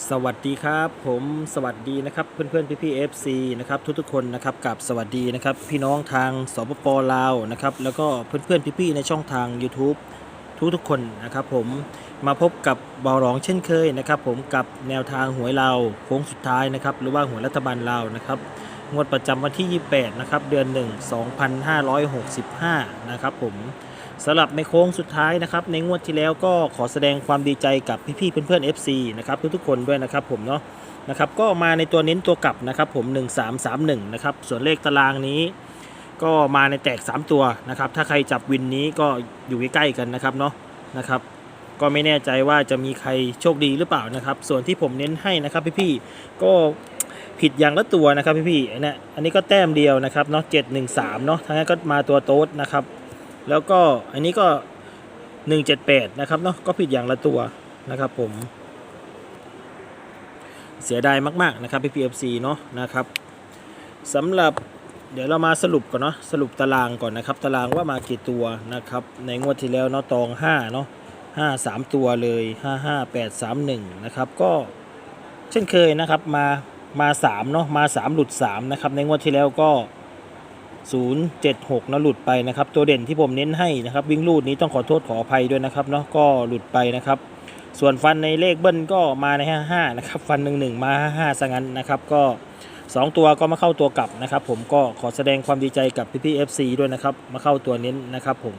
สวัสดีครับผมสวัสดีนะครับเพื่อนเพื่อนพี่พี่เอฟซีนะครับทุกๆคนนะครับกับสวัสดีนะครับพี่น้องทางสปปลาวนะครับแล้วก็เพื่อนเพื่อนพี่พี่ๆในช่องทาง YouTube ทุกๆคนนะครับผมมาพบกับบอร้องเช่นเคยนะครับผมกับแนวทางหวยลาวโค้งสุดท้ายนะครับหรือว่าหวยรัฐบาลลาวนะครับงวดประจำวันที่ 28 นะครับเดือน 1 2565 นะครับผม สำหรับในโค้งสุดท้ายนะครับในงวดที่แล้วก็ขอแสดงความดีใจกับพี่ๆเพื่อนๆ FC นะครับทุกๆคนด้วยนะครับผมเนาะนะครับก็มาในตัวเน้นตัวกลับนะครับผม 1331นะครับส่วนเลขตารางนี้ ก็มาในแตก 3 ตัวนะครับถ้าใครจับวินนี้ก็อยู่ใกล้ๆกันนะครับเนาะนะครับก็ไม่แน่ใจว่าจะมีใครโชคดีหรือเปล่านะครับ ส่วนที่ผมเน้นให้นะครับพี่ๆก็ผิดอย่างละตัวนะครับพี่ๆอันเนี้ยอันนี้ก็แต้มเดียวนะครับเนาะ713เนาะทั้งนั้นก็มาตัวโต๊ดนะครับ แล้วก็อันนี้ก็ 178 นะครับเนาะก็ผิดอย่างละตัวนะครับผม เสียดายมากๆนะครับพี่พีเอฟซีเนาะนะครับสำหรับเดี๋ยวเรามาสรุปก่อนเนาะสรุปตารางก่อนนะครับ ตารางว่ามากี่ตัวนะครับ ในงวดที่แล้วเนาะตอง5เนาะ5 3 ตัวเลย 5 5 8 3 1 นะครับ ก็เช่นเคยนะครับมามา3เนาะมา 3 หลุด 3 นะครับ ในงวดที่แล้วก็ 076นะหลุดไปนะครับ ตัวเด่นที่ผมเน้นให้นะครับ วิ่งลูดนี้ต้องขอโทษขออภัยด้วยนะครับเนาะก็หลุดไปนะครับ ส่วนฟันในเลขเบิ้ลก็มาใน 55 นะครับ ฟัน 1 1 มา 55ซะงั้นนะครับ ก็ 2 ตัวก็มาเข้าตัวกลับนะครับ ผมก็ขอแสดงความดีใจกับพี่พี่ FC ด้วยนะครับ มาเข้าตัวเน้นนะครับ ผม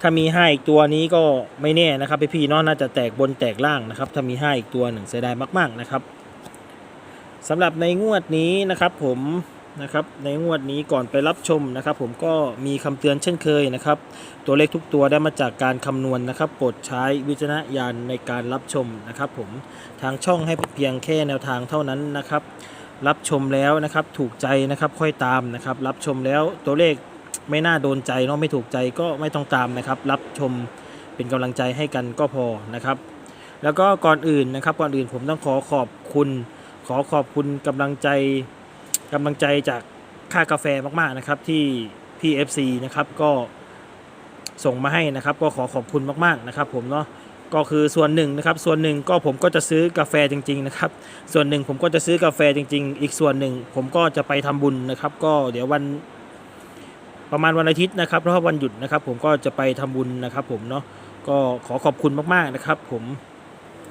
ถ้ามี 5 อีกตัวนี้ก็ไม่แน่นะครับ พี่พี่เนาะน่าจะแตกบนแตกล่างนะครับ ถ้ามี 5 อีกตัวหนึ่งเสียดายมาก ๆนะครับสำหรับในงวดนี้นะครับ ผม นะครับในงวดนี้ก่อนไปรับชมนะครับ ผมก็มีคำเตือนเช่นเคยนะครับ ตัวเลขทุกตัวได้มาจากการคำนวณนะครับโปรดใช้วิจารณญาณในการรับชมนะครับ ผมทางช่องให้เพียงแค่แนวทางเท่านั้นนะครับ รับชมแล้วนะครับ ถูกใจนะครับค่อยตามนะครับ รับชมแล้วตัวเลขไม่น่าโดนใจเนาะไม่ถูกใจก็ไม่ต้องตามนะครับ รับชมเป็นกำลังใจให้กันก็พอนะครับ แล้วก็ก่อนอื่นนะครับก่อนอื่นผมต้องขอขอบคุณ ขอขอบคุณกำลังใจ กำลังใจจากค่ากาแฟมากๆนะครับที่พี่ FC นะครับก็ส่งมาให้นะครับ ก็ขอขอบคุณมากๆนะครับ ผมเนาะก็คือส่วนหนึ่งนะครับ ส่วนหนึ่งก็ผมก็จะซื้อกาแฟจริง ๆนะครับ ส่วนหนึ่งผมก็จะซื้อกาแฟจริง ๆ อีกส่วนหนึ่ง ผมก็จะไปทำบุญนะครับ ก็เดี๋ยววันประมาณวันอาทิตย์นะครับเพราะว่าวันหยุดนะครับ ผมก็จะไปทำบุญนะครับ ผมเนาะก็ขอขอบคุณมากๆนะครับ ผม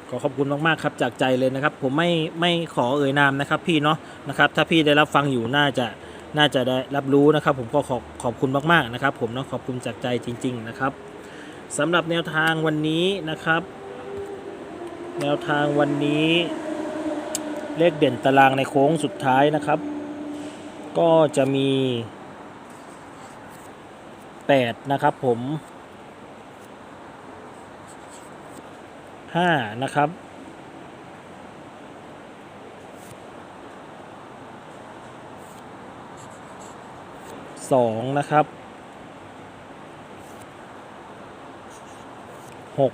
ขอขอบคุณมากๆครับจากใจเลยนะครับ ผมไม่ไม่ขอเอ่ยนามนะครับ พี่เนาะนะครับ ถ้าพี่ได้รับฟังอยู่น่าจะน่าจะได้รับรู้นะครับ ผมก็ขอขอบคุณมากๆนะครับ ผมเนาะขอบคุณจากใจจริง ๆ นะครับสำหรับแนวทางวันนี้นะครับ แนวทางวันนี้เลขเด่นตารางในโค้งสุดท้ายนะครับ ก็จะมี 8 นะครับผม ห้านะครับ สองนะครับหก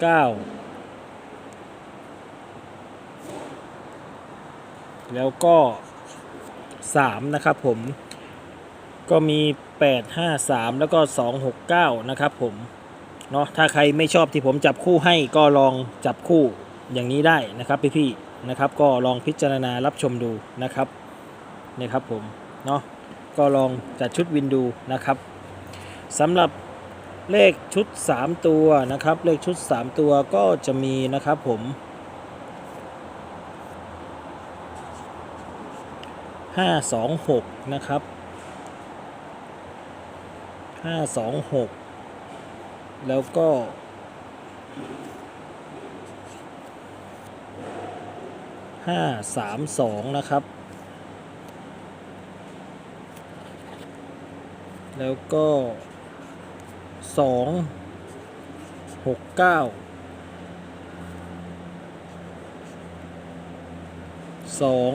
เก้าแล้วก็สามนะครับผมก็มี 8 5 3 แล้วก็ 2 6 9 นะครับผมเนาะถ้าใครไม่ชอบที่ผมจับคู่ให้ก็ลองจับคู่อย่างนี้ได้นะครับพี่ๆนะครับ ก็ลองพิจารณารับชมดูนะครับนี่ครับผมเนาะก็ลองจัดชุดวินดูนะครับสำหรับเลขชุด 3 ตัวนะครับ เลขชุด 3 ตัวก็จะมีนะครับผม526นะครับ ห้าสองหกแล้วก็ห้าสามสองนะครับ แล้วก็สองหกเก้าสอง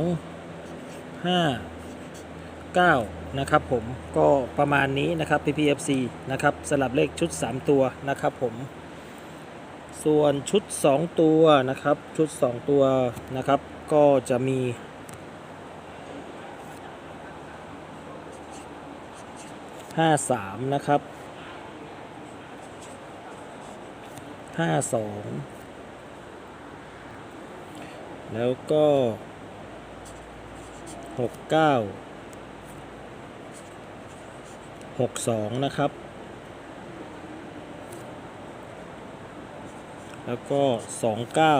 ห้า 9 นะครับผมก็ประมาณนี้นะครับ PPFC นะครับสลับเลขชุด 3 ตัวนะครับผม ส่วนชุด 2 ตัวนะครับชุด 2 ตัวนะครับก็จะมี53นะครับห้าสองแล้วก็หกเก้า หกสองนะครับ แล้วก็สองเก้า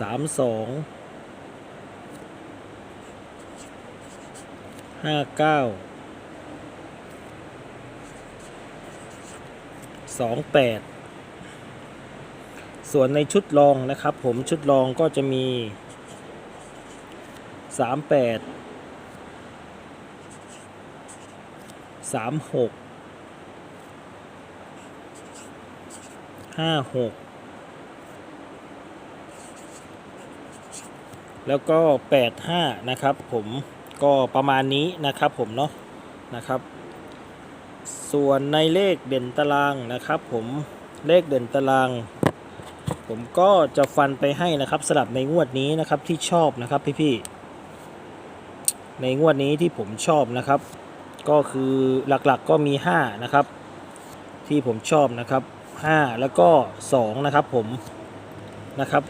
สามสองห้าเก้าสองแปดส่วนในชุดรองนะครับ ผมชุดรองก็จะมี 38 36 56แล้วก็85นะครับผมก็ประมาณนี้นะครับผมเนาะนะครับ ส่วนในเลขเด่นตารางนะครับ ผมเลขเด่นตาราง ผมก็จะฟันไปให้นะครับสลับในงวดนี้นะครับที่ชอบนะครับพี่ๆในงวดนี้ที่ผมชอบนะครับ ก็คือหลักๆก็มี 5 นะครับ ที่ผมชอบนะครับ 5 แล้วก็ 2 นะครับผมนะครับ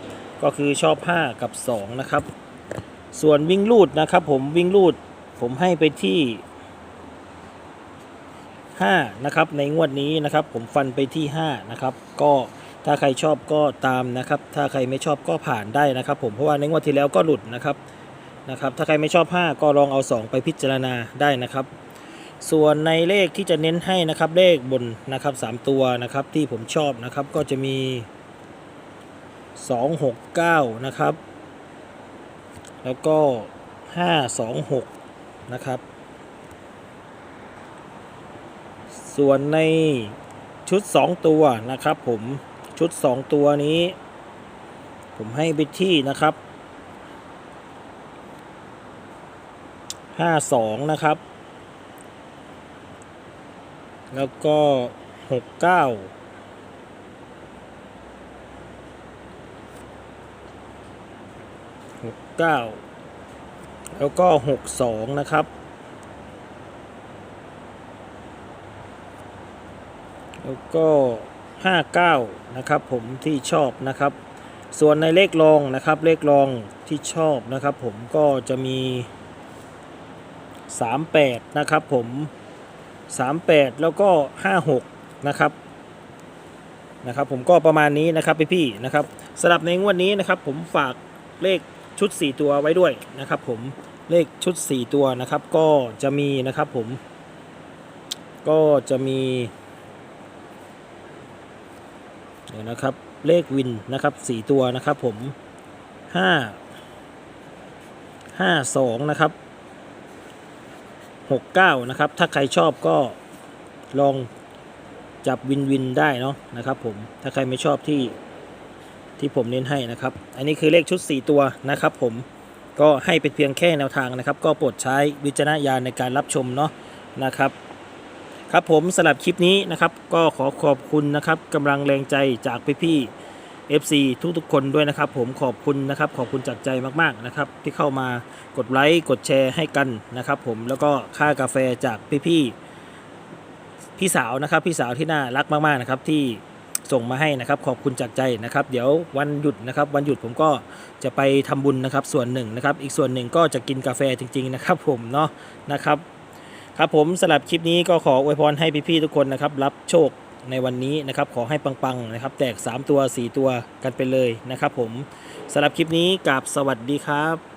ก็คือชอบ 5 กับ 2 นะครับ ส่วนวิ่งลูดนะครับผมวิ่งลูดผมให้ไปที่ 5 นะครับ ในงวดนี้นะครับ ผมฟันไปที่ 5 นะครับ ก็ถ้าใครชอบก็ตามนะครับ ถ้าใครไม่ชอบก็ผ่านได้นะครับ ผมเพราะว่าในงวดที่แล้วก็หลุดนะครับนะครับ ถ้าใครไม่ชอบ 5 ก็ลองเอา 2 ไปพิจารณาได้นะครับ ส่วนในเลขที่จะเน้นให้นะครับเลขบนนะครับ3ตัวนะครับที่ผมชอบนะครับก็จะมี 269 นะครับ แล้วก็ 526 นะครับ ส่วนในชุด 2 ตัวนะครับผมชุด 2 ตัวนี้ ผมให้ไปที่นะครับ 52 นะครับ แล้วก็69 69แล้วก็62นะครับ แล้วก็59นะครับผมที่ชอบนะครับ ส่วนในเลขรองนะครับ เลขรองที่ชอบนะครับ ผมก็จะมี38นะครับผม 38 แล้วก็ 56 นะครับ นะครับ ผมก็ประมาณนี้นะครับพี่ๆนะครับสำหรับในงวดนี้นะครับ ผมฝากเลขชุด 4 ตัวไว้ด้วยนะครับ ผมเลขชุด 4 ตัวนะครับ ก็จะมีนะครับผม ก็จะมีเดี๋ยวนะครับเลขวินนะครับ 4 ตัวนะครับผม 5 52 นะครับ 69 นะครับ ถ้าใครชอบก็ลองจับวินวินได้เนาะนะครับผม ถ้าใครไม่ชอบที่ที่ผมเน้นให้นะครับ อันนี้คือเลขชุด 4 ตัวนะครับผม ก็ให้เป็นเพียงแค่แนวทางนะครับ ก็โปรดใช้วิจารณญาณในการรับชมเนาะนะครับ ครับผมสำหรับคลิปนี้นะครับ ก็ขอขอบคุณนะครับกำลังแรงใจจากพี่ๆ FC ทุกๆคนด้วยนะครับ ผมขอบคุณนะครับ ขอบคุณจากใจมากๆนะครับ ที่เข้ามากดไลค์กดแชร์ให้กันนะครับ ผมแล้วก็ค่ากาแฟจากพี่ๆพี่สาวนะครับ พี่สาวที่น่ารักมากๆนะครับ ที่ส่งมาให้นะครับ ขอบคุณจากใจนะครับ เดี๋ยววันหยุดนะครับ วันหยุดผมก็จะไปทำบุญนะครับ ส่วนหนึ่งนะครับ อีกส่วนหนึ่งก็จะกินกาแฟจริง ๆ นะครับ ผมเนาะนะครับ ครับผมสำหรับคลิปนี้ก็ขออวยพรให้พี่ๆทุกคนนะครับ รับโชค ในวันนี้นะครับขอให้ปังๆนะครับ แตก 3 ตัว 4 ตัวกันไปเลยนะครับผมสำหรับคลิปนี้กับสวัสดีครับ